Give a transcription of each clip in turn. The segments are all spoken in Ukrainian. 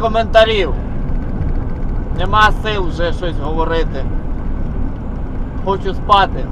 Коментарів. Нема сил вже щось говорити. Хочу спати.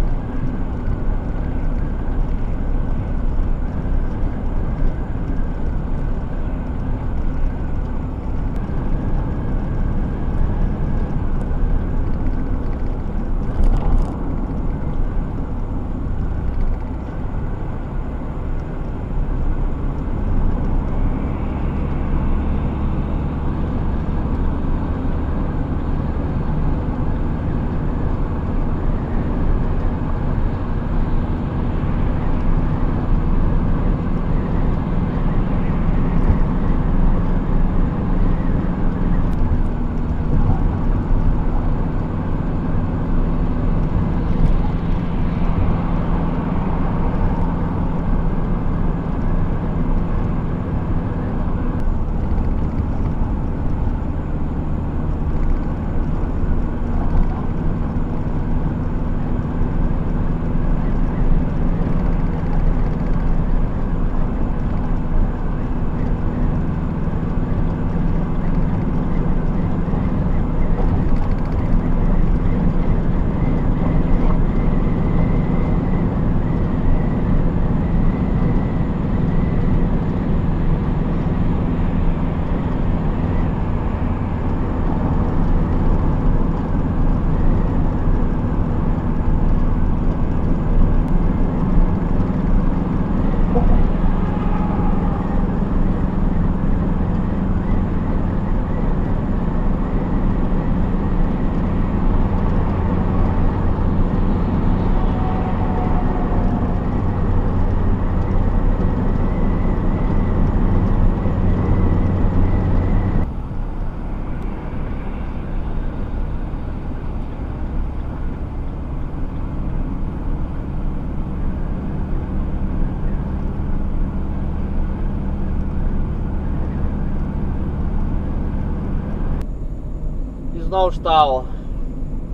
І знову штау.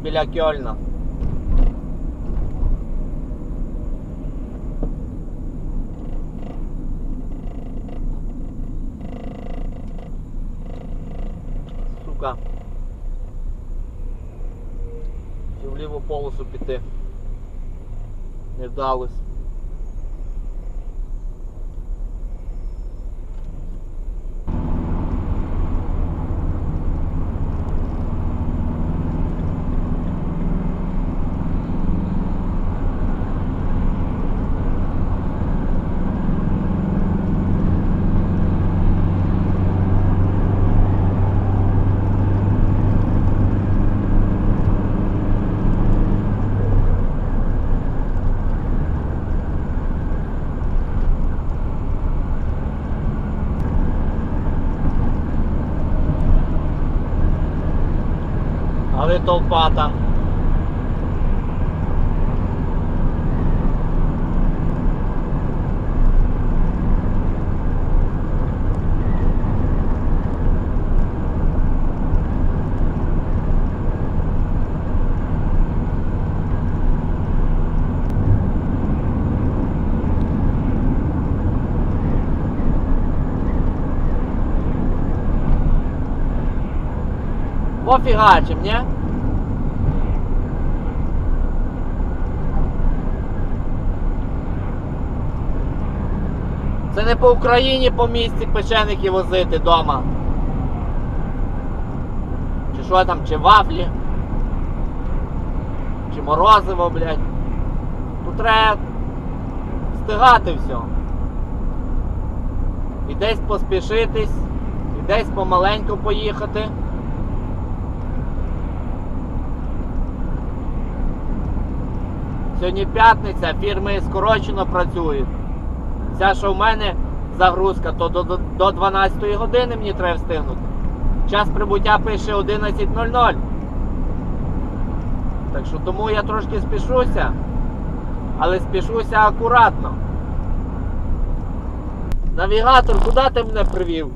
Біля Кьольна. Сука. Чи в ліву полосу піти. Не вдалось. Але толпа там. Пофігачим, ні? Це не по Україні по місті печеники возити вдома. Чи що там, чи вафлі, чи морозиво, блядь. Тут треба встигати все. І десь поспішитись, і десь помаленьку поїхати. Сьогодні п'ятниця, фірми скорочено працюють. Ця, що в мене загрузка, то до, до, до 12 години мені треба встигнути. Час прибуття пише 11.00. Так що тому я трошки спішуся, але спішуся акуратно. Навігатор, куди ти мене привів?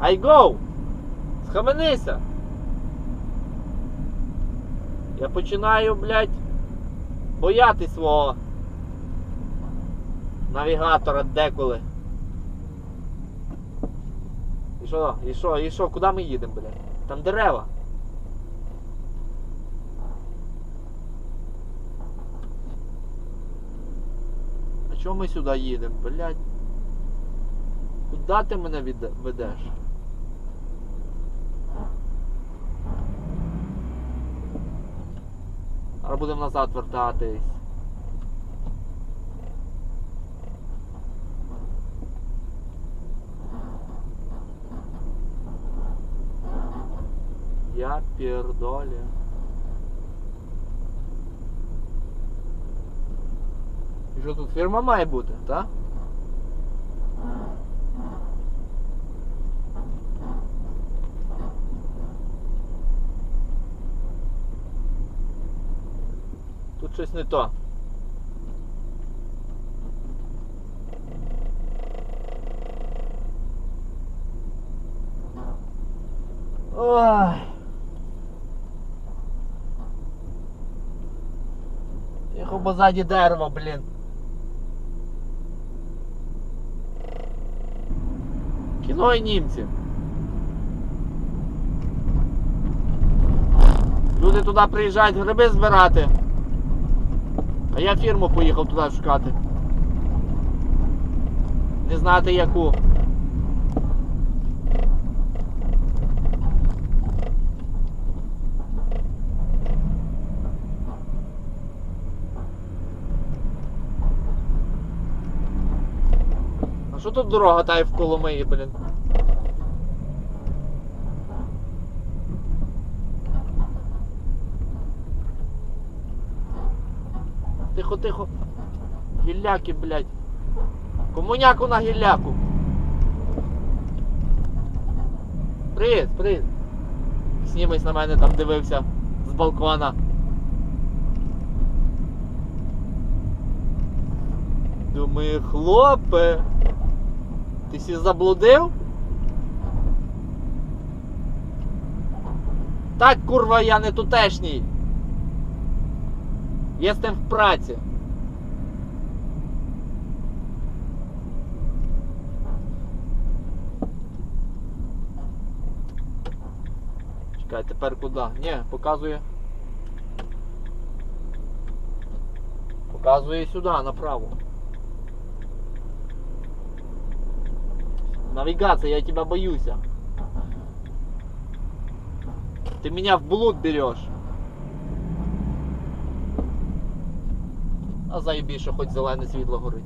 I go! Схаменися! Я починаю, блядь, боятись свого навігатора деколи. І що, і що, і що, куди ми їдемо, блядь? Там дерева. А чого ми сюди їдемо, блядь? Куди ти мене ведеш? Зараз будемо назад вертатись. Я пердолі. І що тут фірма має бути, так? Тут щось не то. Ой. Тихо, бо ззаді дерево, блін. Кіно і німці. Люди туди приїжджають гриби збирати. А я фірму поїхав туди шукати. Не знати яку. Тут дорога та й в Коломиї, блін? Тихо, тихо. Гілляки, блядь. Комуняку на гілляку. Привіт, привіт. Снімець на мене там дивився з балкона. Думаю, хлопе. Ти сі заблудив? Так, курва, я не тутешній. Єстем в праці. Чекай, тепер куди? Ні, показує. Показує сюди, направо. Навигация, я тебя боюсь. Ты меня в блуд берешь. А заєбі, що хоч зелене світло горить.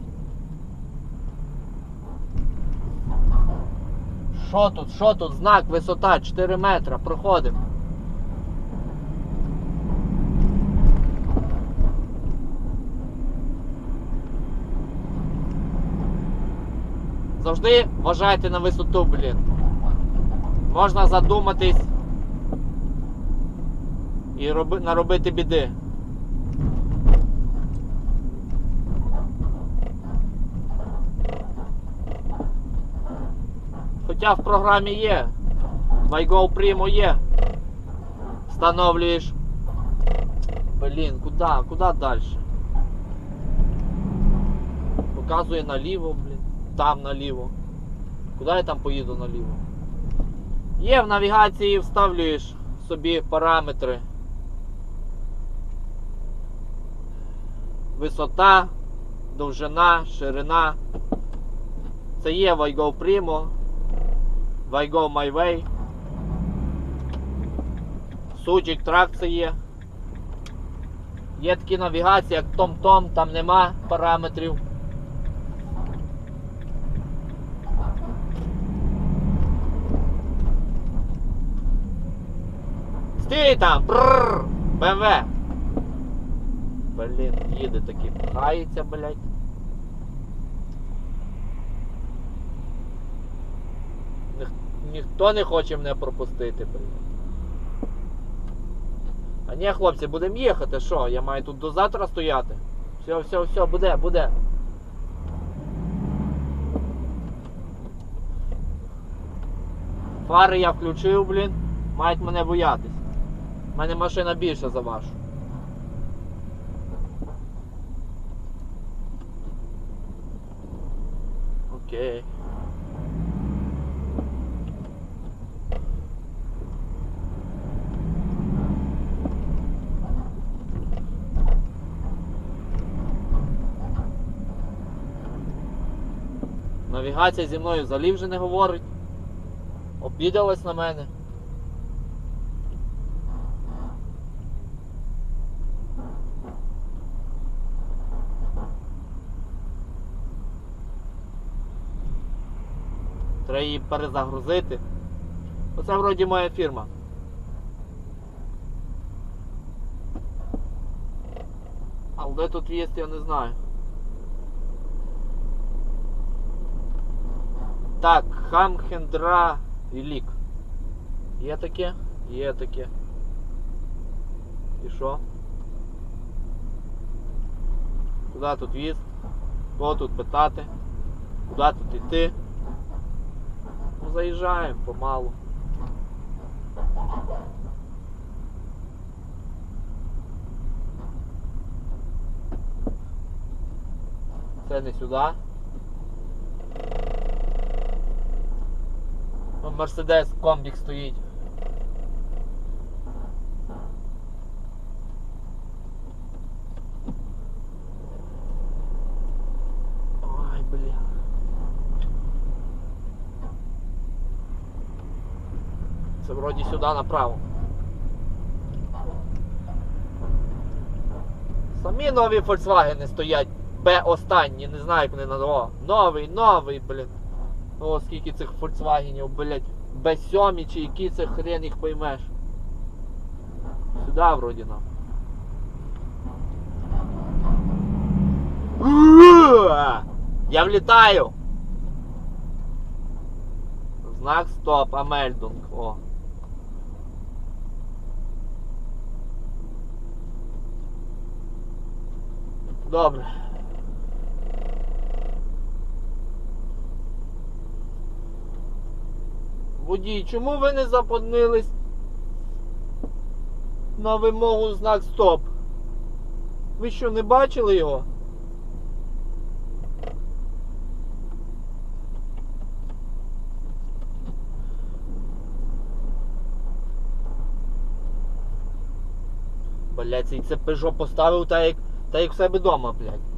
Що тут? Що тут? Знак, висота 4 метра. Проходимо. Завжди вважайте на висоту, блін. Можна задуматись і роби, наробити біди. Хоча в програмі є. MyGo Primo є. Встановлюєш. Блін, куди? Куди далі? Показує наліво, блін. Там наліво. Куди я там поїду наліво? Є в навігації, вставлюєш собі параметри. Висота, довжина, ширина. Це є Vigo Primo. My Way. Сучик трак є. Є такі навігації, як Том-Том, там нема параметрів. Стій там! Бррр! БМВ! Блін, їде таки, пхається, блядь. Ніх- Ніхто не хоче мене пропустити, блядь. А ні, хлопці, будемо їхати, що? Я маю тут до завтра стояти. Все, все, все, буде, буде. Фари я включив, блін. Мають мене боятись. У мене машина більша за вашу. Окей. Навігація зі мною взагалі вже не говорить. Обідалась на мене. Треба її перезагрузити. Оце вроді моя фірма. Але де тут в'їзд, я не знаю. Так, Хамхендра Вілік. Є таке? Є таке. І що? Куди тут в'їзд? Кого тут питати? Куди тут йти? Заїжджаємо помалу. Це не сюди. Мерседес комбік стоїть. Ой, бля. Це вроді сюди направо. Самі нові Volkswagen стоять. Б останні, не знаю, як вони назвали. Новий, новий, блін. О, скільки цих Volkswagenів, блядь. Б7 чи які це хрен їх поймеш. Сюди вроді нам. Я влітаю! Знак стоп, Амельдунг. О. Добре. Водій, чому ви не заподнились на вимогу знак стоп? Ви що, не бачили його? Блять, цей це Peugeot поставив так як, так як в себе вдома, блядь.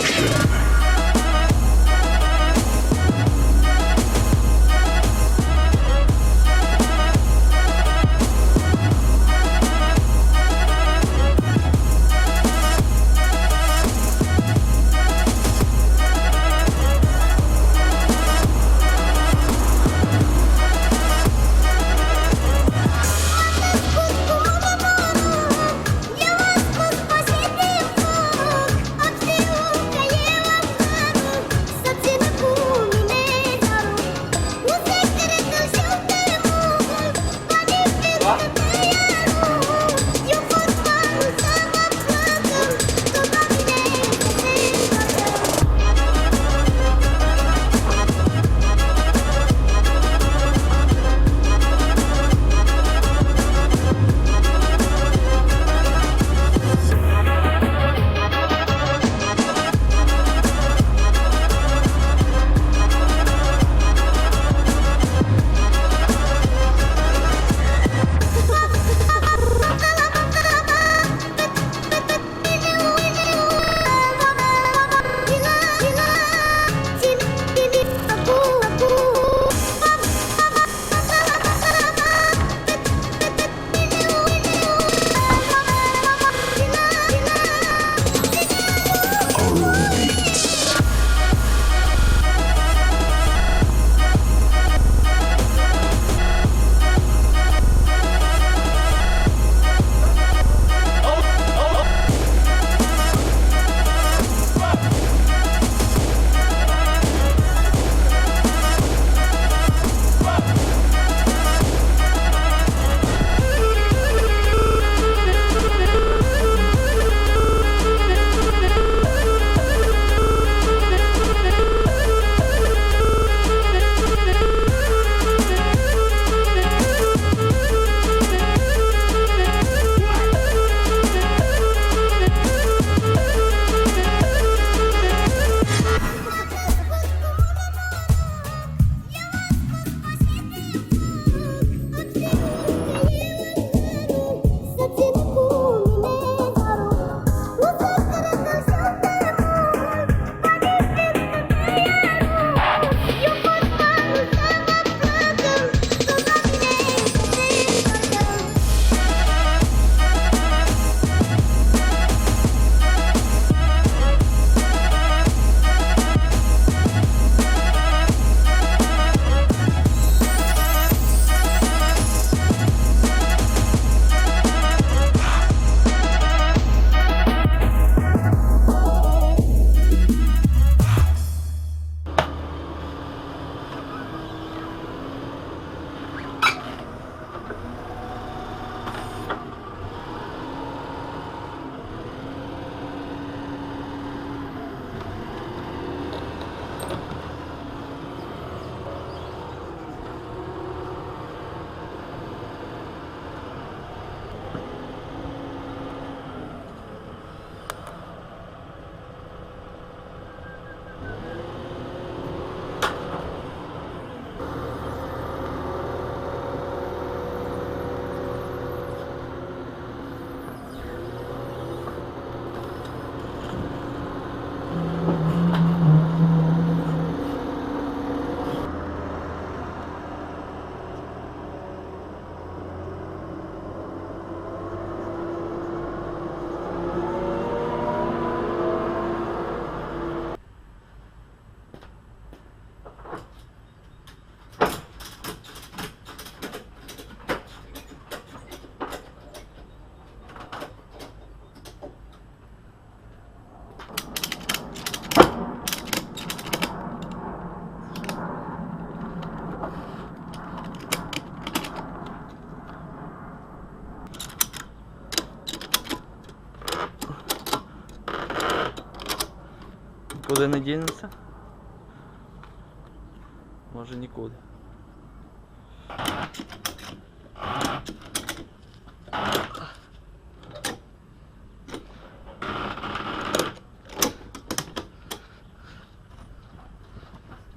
destruction. Нікуди не дінеться? Може нікуди.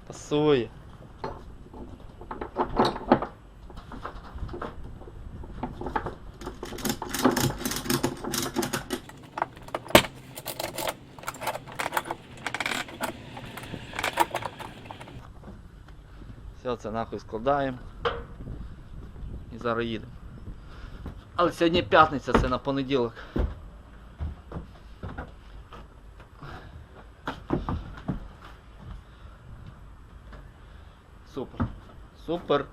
Пасує. Це нахуй складаємо. І зараз їдемо. Але сьогодні п'ятниця, це на понеділок. Супер. Супер.